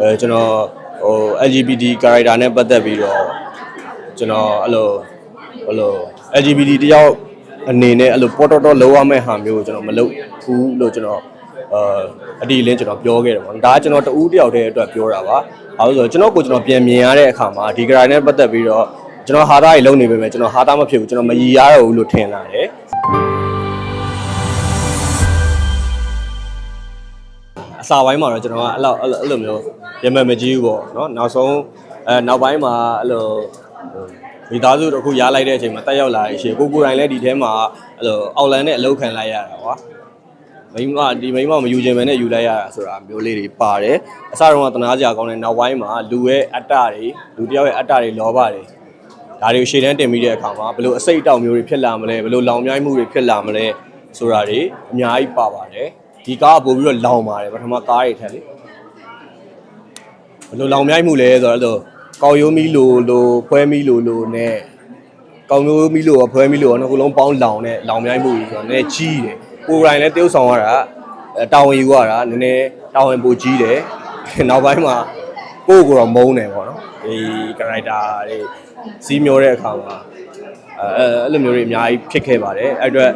အဲကျွန်တော်ဟို LGBT character နဲ့ပတ်သက်ပြီးတော့ကျွန်တော်အဲ့လိုဟိုလို LGBT တယောက်အနေနဲ့အဲ့လိုပေါ်တော်တော်လုံးဝမဲ့ဟာမျိုးကိုကျွန်တော်မလုပ်ဘူးလို့ကျွန်တော်အာအဒီလင်းကျွန်တော်ပြောခဲ့တယ်ပေါ့နော်ဒါကကျွန်တော်တူးတယောက်တည်းအတွက်ပြောတာပါအဲလိုဆိုကျွန်တော်ကိုကျွန်တော်ပြန်မြင်ရတဲ့အခါမှာဒီ character နဲ့ပတ်သက်ပြီးတော့ကျွန်တော်ဟာသားကြီးလုံးနေပေမဲ့ကျွန်တော်ဟာသားမဖြစ်ဘူးကျွန်တော်မရည်ရတော့ဘူးလို့ထင်လာတယ်အစာပိုင်းမှာတော့ကျွန်တော်ကအဲ့လိုအဲ့လိုအဲ့လိုမျိုး ရမမကြီးဘူးပေါ့နော်နောက်ဆုံးအဲနောက်ပိုင်းမှာအဲ့လိုဟိုမိသားစုတစ်ခုရလိုက်တဲ့အချိန်မှာတက်ရောက်လာရရှိကိုကိုယ်တိုင်လည်းဒီထဲမှာအဲ့လိုအောက်လန်နဲ့အလုပ်ခံလိုက်ရတာကွာမိမဒီမိမမယူခြင်းပဲနဲ့ယူလိုက်ရတာဆိုတာမျိုးလေးတွေပါတယ်အစတုန်းကတနာစရာကောင်းတဲ့နောက်ပိုင်းမှာလူရဲ့အတ္တတွေလူတစ်ယောက်ရဲ့အတ္တတွေလောဘတွေဒါတွေကိုရှေ့တန်းတင်ပြီးတဲ့အခါမှာဘယ်လိုအစိတ်အတောက်မျိုးတွေဖြစ်လာမလဲဘယ်လိုလောင်မြိုင်းမှုတွေဖြစ်လာမလဲဆိုတာတွေအများကြီးပါပါတယ်ဒီကားကပို့ပြီးတော့လောင်ပါတယ်ပထမကားတွေထက်လေဘယ် လိုလောင်မြိုက်မှုလဲဆိုတော့အဲ့လိုကောက်ရိုးမီလိုလိုဖွဲမီလိုလိုနဲ့ကောက်ရိုးမီလိုရောဖွဲမီလိုရောနှစ်ခုလုံးပေါင်းလောင်နဲ့လောင်မြိုက်မှုကြီးဆိုတော့နည်းနည်းကြီးတယ်ကိုယ်တိုင်လည်းတယောက်ဆောင်ရတာအဲတာဝန်ယူရတာနည်းနည်းတာဝန်ပိုကြီးတယ်နောက်ပိုင်းမှာကိုယ့်ကိုယ်တော့မုန်းတယ်ပေါ့နော်ဒီ character တွေစီးမျောတဲ့အခါမှာအဲအဲ့လိုမျိုးတွေအများကြီးဖြစ်ခဲ့ပါတယ်အဲ့အတွက်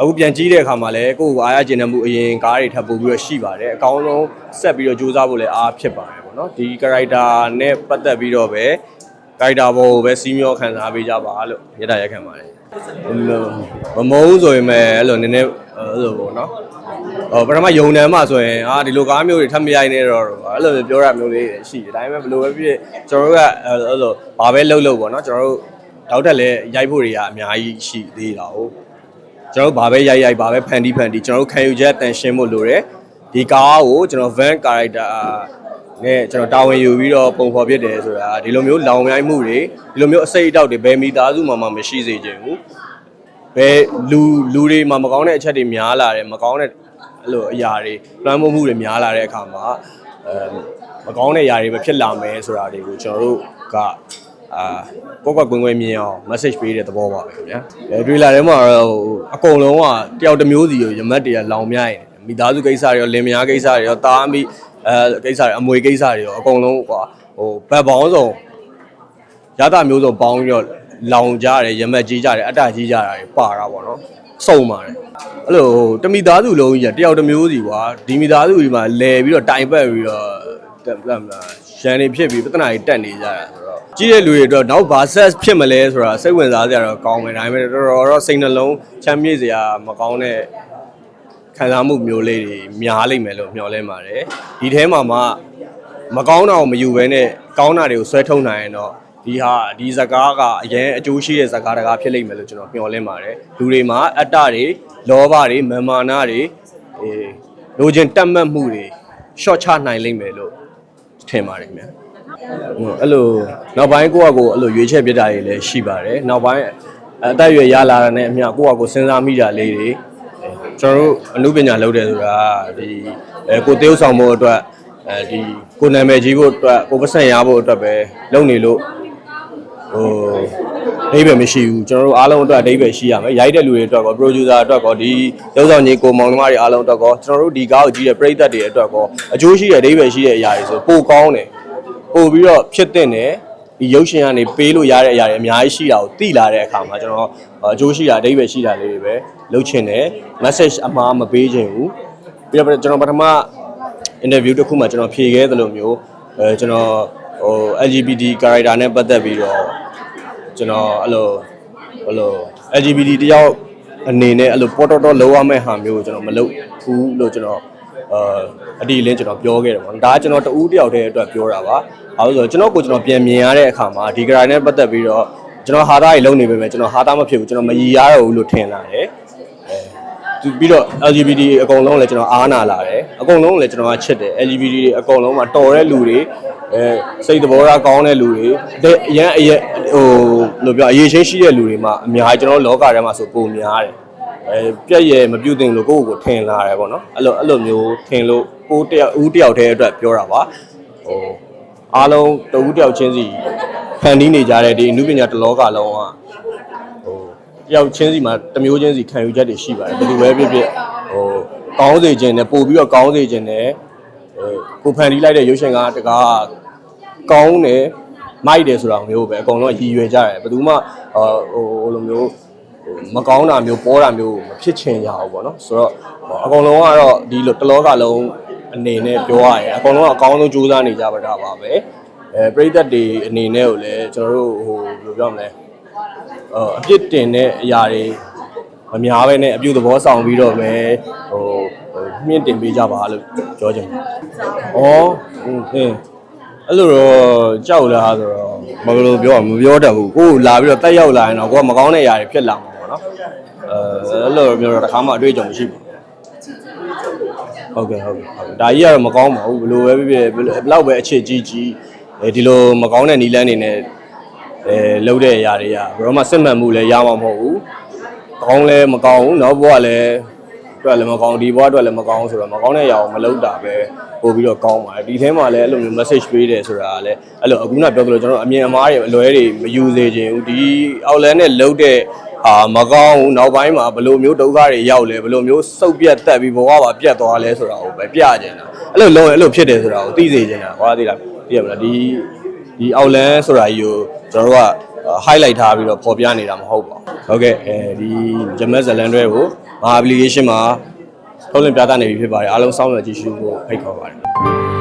အခုပြန်ကြည့်တဲ့အခါမှာလည်းကိုယ့်ကိုအားရကျင်တဲ့မှုအရင်ကားတွေထပ်ပို့ပြီးတော့ရှိပါတယ်အကောင်းဆုံးဆက်ပြီးတော့စူးစမ်းဖို့လည်းအားဖြစ်ပါတယ်ပေါ့ နော်ဒီ character နဲ့ပတ်သက်ပြီးတော့ပဲ character ဘောကိုပဲစီးမျောခံစားပေးကြပါလို့ရတာရက်ခံပါတယ်မမုန်းဆိုရင်ပဲအဲ့လိုနည်းနည်းအဲ့လိုပေါ့နော်ဟောပထမယုံတယ်မှဆိုရင်အာဒီလိုကားမျိုးတွေထပ်မရိုက်နေတော့အဲ့လိုပြောရမျိုးလေးတွေရှိတယ်ဒါပေမဲ့ဘယ်လိုပဲဖြစ်ဖြစ်ကျွန်တော်တို့ကအဲ့လိုဘာပဲလုပ်လို့ပေါ့နော်ကျွန်တော်တို့တောက်တက်လဲရိုက်ဖို့တွေကအများကြီးရှိသေးတာဟုတ်ကျွန်တော်တို့ဘာပဲရိုက်ရိုက်ဘာပဲဖန်တီးဖန်တီးကျွန်တော်တို့ခံယူချက်တန်ရှင်းဖို့လိုတယ်ဒီကားကိုကျွန်တော် van character နဲ့ကျွန်တော်တာဝန်ယူပြီးတော့ပုံဖော်ဖြစ်တယ်ဆိုတာဒီလိုမျိုးလောင်မြိုင်းမှုတွေဒီလိုမျိုးအစိတ်အတောက်တွေဘယ်မိသားစုမှမှမရှိစေချင်ဘူးဘယ်လူလူတွေမှမကောင်းတဲ့အချက်တွေများလာတယ်မကောင်းတဲ့အဲ့လိုအရာတွေလွှမ်းမိုးမှုတွေများလာတဲ့အခါမှာအဲမကောင်းတဲ့အရာတွေပဲဖြစ်လာမယ်ဆိုတာတွေကိုကျွန်တော်တို့ကအာကွက်ကွက်ကွင်းကွင်းမြင်အောင် message ပေးတဲ့သဘောပါပဲခင်ဗျာအဲတွေ့လာတဲ့မှာတော့အကုန်လုံးကတယောက်တစ်မျိုးစီကိုရမတ်တွေကလောင်မြိုက်နေမိသားစုကိစ္စတွေရောလင်မယားကိစ္စတွေရောတားမိအဲကိစ္စတွေအမွေကိစ္စတွေရောအကုန်လုံးကွာဟိုဘက်ပေါင်းစုံရတာမျိုးစုံပေါင်းပြီးတော့လောင်ကြတယ်ရမတ်ကြီးကြတယ်အတ္တကြီးကြတာတွေပါတာပေါ့နော်စုံပါတယ်အဲ့လိုတမိသားစုလုံးကြီးကတယောက်တစ်မျိုးစီကွာဒီမိသားစုကြီးမှာလဲပြီးတော့တိုင်ပတ်ပြီးတော့တက်ပြတ်မလားရန်နေဖြစ်ပြီးပြဿနာတွေတက်နေကြတာဆိုတော့ကြီးတဲ့လူတွေတော့နောက်ဘာဆက်ဖြစ်မလဲဆိုတာစိတ်ဝင်စားစရာတော့ကောင်းမယ်ဒါပေမဲ့တော်တော်တော့စိတ်နှလုံးချမ်းမြေ့စရာမကောင်းတဲ့ ခံစားမှုမျိုးလေးတွေများလိမ့်မယ်လို့မျှော်လင့်ပါတယ်ဒီထဲမှာမှမကောင်းတာကိုမယူဘဲနဲ့ကောင်းတာတွေကိုဆွဲထုတ်နိုင်ရင်တော့ဒီဟာဒီဇကားကအရင်အကျိုးရှိတဲ့ဇကားတကားဖြစ်လိမ့်မယ်လို့ကျွန်တော်မျှော်လင့်ပါတယ်လူတွေမှာအတ္တတွေလောဘတွေမာမာနတွေအေးလိုချင်တတ်မှတ်မှုတွေရှော့ချနိုင်လိမ့်မယ်လို့ထင်ပါတယ်ခင်ဗျာဟိုအဲ့လိုနောက်ပိုင်းကိုယ့်အကိုအဲ့လိုရွေးချက်ပြတာတွေလည်းရှိပါတယ်နောက်ပိုင်းအသက်အရွယ်ရလာတာနဲ့အမျှကိုယ့်အကိုစဉ်းစားမိတာလေးတွေအဲ ကျွန်တော်တို့အမှုပညာလုပ်တယ်ဆိုတာဒီအဲကိုတေးဥဆောင်ဖို့အတွက်အဲဒီကိုနာမည်ကြီးဖို့အတွက်ကိုပတ်စံရဖို့အတွက်ပဲလုပ်နေလို့ဟိုအဓိပ္ပာယ်မရှိဘူးကျွန်တော်တို့အားလုံးအတွက်အဓိပ္ပာယ်ရှိရမယ်ရိုက်တဲ့လူတွေအတွက်ကော producer အတွက်ကောဒီရုပ်ဆောင်ကြီးကိုမောင်နှမတွေအားလုံးအတွက်ကောကျွန်တော်တို့ဒီကားကိုကြည့်တဲ့ပရိသတ်တွေအတွက်ကောအကျိုးရှိတဲ့အဓိပ္ပာယ်ရှိတဲ့အရာတွေဆိုပိုကောင်းတယ်ပို့ပြီးတော့ဖြစ်တဲ့နဲ့ ဒီရုပ်ရှင်ကနေပေးလို့ရတဲ့အရာတွေအများကြီးရှိတာကိုသိလာတဲ့အခါမှာကျွန်တော်အကျိုးရှိတာအဓိပ္ပာယ်ရှိတာလေးတွေပဲလုပ်ချင်တယ် message အမှားမပေးချင်ဘူးပြီးတော့ကျွန်တော်ပထမ interview တစ်ခုမှာကျွန်တော်ဖြေခဲ့သလိုမျိုးအဲကျွန်တော်ဟို LGBT character နဲ့ပတ်သက်ပြီးတော့ကျွန်တော်အဲ့လိုဟိုလို LGBT တယောက်အနေနဲ့အဲ့လိုပေါ်တော်တော်လုံးဝမဲ့ဟာမျိုးကိုကျွန်တော်မလုပ်ဘူးလို့ကျွန်တော် အာအဒီလင်းကျွန်တော်ပြောခဲ့တယ်ပေါ့နော်ဒါကကျွန်တော်တူးတယောက်တည်းအတွက်ပြောတာပါဘာလို့လဲဆိုတော့ကျွန်တော်ကိုကျွန်တော်ပြန်မြင်ရတဲ့အခါမှာဒီ character နဲ့ပတ်သက်ပြီးတော့ကျွန်တော်ဟာသားကြီးလုံးနေပေမဲ့ကျွန်တော်ဟာသားမဖြစ်ဘူးကျွန်တော်မရည်ရတော့ဘူးလို့ထင်လာတယ်သူပြီးတော့ LGBT အကုန်လုံးလည်းကျွန်တော်အားနာလာတယ်အကုန်လုံးလည်းကျွန်တော်ကချစ်တယ် LGBT တွေအကုန်လုံးမှာတော်တဲ့လူတွေအဲစိတ်သဘောထားကောင်းတဲ့လူတွေအရန်အရင်ဟိုဘယ်လိုပြောအရေးချင်းရှိတဲ့လူတွေမှာအများကြီးကျွန်တော်လောကထဲမှာဆိုပုံများတယ် အဲပြက်ရဲ့မပြုတ်တင်လို့ကိုယ့်ကိုယ်ကိုထင်လာတယ်ပေါ့နော်အဲ့လိုအဲ့လိုမျိုးထင်လို့ကိုတယောက်ဦးတယောက်တည်းအတွက်ပြောတာပါဟိုအားလုံးတဦးတယောက်ချင်းစီဖန်တီးနေကြတဲ့ဒီအမှုပညာတစ်လောကလုံးကဟိုတယောက်ချင်းစီမှာတစ်မျိုးချင်းစီခံယူချက်တွေရှိပါတယ်ဘယ်လိုပဲဖြစ်ဖြစ်ဟိုကောင်းစေခြင်းနဲ့ပို့ပြီးတော့ကောင်းစေခြင်းနဲ့ကိုဖန်တီးလိုက်တဲ့ရုပ်ရှင်ကတကားကောင်းတယ်မိုက်တယ်ဆိုတာမျိုးပဲအကုန်လုံးရည်ရွယ်ကြတယ်ဘယ်သူမှဟိုဟိုလိုမျိုး မကောင်းတာမျိုးပေါ်တာမျိုးမဖြစ်ချင်ကြဘူးပေါ့နော်ဆိုတော့အကုန်လုံးကတော့ဒီလိုတလောကလုံးအနေနဲ့ပြောရရင်အကုန်လုံးကအကောင်းဆုံးကြိုးစားနေကြပါတာပါပဲအဲပရိသတ်တွေအနေနဲ့ကိုလည်းကျွန်တော်တို့ဟိုဘယ်လိုပြောမလဲအအပြစ်တင်တဲ့အရာတွေမများပဲနဲ့အပြုသဘောဆောင်ပြီးတော့ပဲဟိုဟိုမြင့်တင်ပေးကြပါလို့ပြောချင်တယ်။ဩဟင်းဟင်းအဲ့လိုတော့ကြောက်လားဆိုတော့မဘယ်လိုပြောရမပြောတတ်ဘူး။ကိုယ်လာပြီးတော့တက်ရောက်လာရင်တော့ကိုကမကောင်းတဲ့အရာတွေဖြစ်လာမှာ ပေါ့နော်။အဲအဲ့လိုမျိုးတော့တစ်ခါမှအတွေ့အကြုံမရှိဘူး။ဟုတ်ကဲ့ဟုတ်ကဲ့ဟုတ်ကဲ့ဒါကြီးကတော့မကောင်းပါဘူးဘယ်လိုပဲဖြစ်ဖြစ်ဘယ်လိုဘယ်လောက်ပဲအခြေကြီးကြီးအဲဒီလိုမကောင်းတဲ့နီလန်းနေနဲ့အဲလှုပ်တဲ့အရာတွေကဘယ်တော့မှစစ်မှန်မှုလည်းရမှာမဟုတ်ဘူးကောင်းလဲမကောင်းဘူးနောက်ဘဝလည်းအတွက်လည်းမကောင်းဒီဘဝအတွက်လည်းမကောင်းဆိုတော့မကောင်းတဲ့အရာကိုမလုပ်တာပဲပို့ပြီးတော့ကောင်းပါတယ်ဒီထဲမှာလည်းအဲ့လိုမျိုး message ပေးတယ်ဆိုတာကလည်းအဲ့လိုအခုနပြောသလိုကျွန်တော်တို့အမြင်အမှားတွေအလွဲတွေမယူစေချင်ဘူးဒီအောက်လန်းနဲ့လှုပ်တဲ့ အာမကောင်းဘူးနောက်ပိုင်းမှာဘယ်လိုမျိုးဒုက္ခတွေရောက်လဲဘယ်လိုမျိုးစုပ်ပြတ်တက်ပြီးဘဝပါပြတ်သွားလဲဆိုတာကိုပဲပြချင်တာအဲ့လိုလုံးရင်အဲ့လိုဖြစ်တယ်ဆိုတာကိုသိစေချင်တာဟောသိလားသိရမလားဒီဒီအောက်လန်းဆိုတာကြီးကိုကျွန်တော်တို့က highlight ထားပြီးတော့ပေါ်ပြနေတာမဟုတ်ပါဘူး။ဟုတ်ကဲ့အဲဒီဂျမက်ဇလန်တွဲကိုမဟာ application မှာထုတ်လင်းပြသနေပြီဖြစ်ပါတယ်။အားလုံးစောင့်မျှော်ကြည့်ရှုဖို့ဖိတ်ခေါ်ပါတယ်။